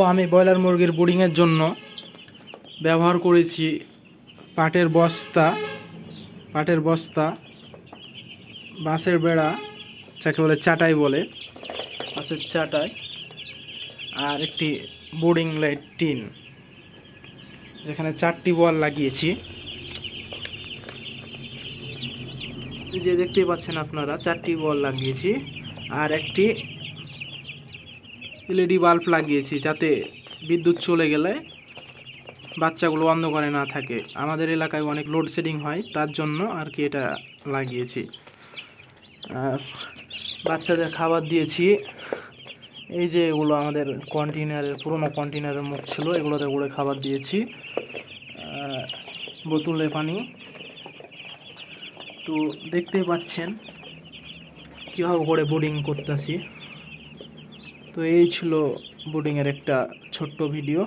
তো আমি ব্রয়লার মুরগির বুডিংয়ের জন্য ব্যবহার করেছি পাটের বস্তা পাটের বস্তা, বাঁশের বেড়া, যাকে বলে চাটাই বলে, বাঁশের চাটাই আর একটি বোর্ডিং লাইট টিন যেখানে চারটি বল লাগিয়েছি। যে দেখতেই পাচ্ছেন আপনারা, চারটি বল লাগিয়েছি আর একটি এলইডি বাল্ব লাগিয়েছি যাতে বিদ্যুৎ চলে গেলে বাচ্চাগুলো অন্ধকারে না থাকে। আমাদের এলাকায় অনেক লোডশেডিং হয়, তার জন্য আর কি এটা লাগিয়েছি। আর বাচ্চাদের খাবার দিয়েছি। এই যে এগুলো আমাদের কন্টেনারের পুরোনো কন্টেনারের মুখ ছিল, এগুলোতে করে খাবার দিয়েছি। বোতলে পানি। তো দেখতেই পাচ্ছেন কীভাবে করে বোর্ডিং করতেছি। তো এই ছিল বোর্ডিংয়ের একটা ছোট্ট ভিডিও।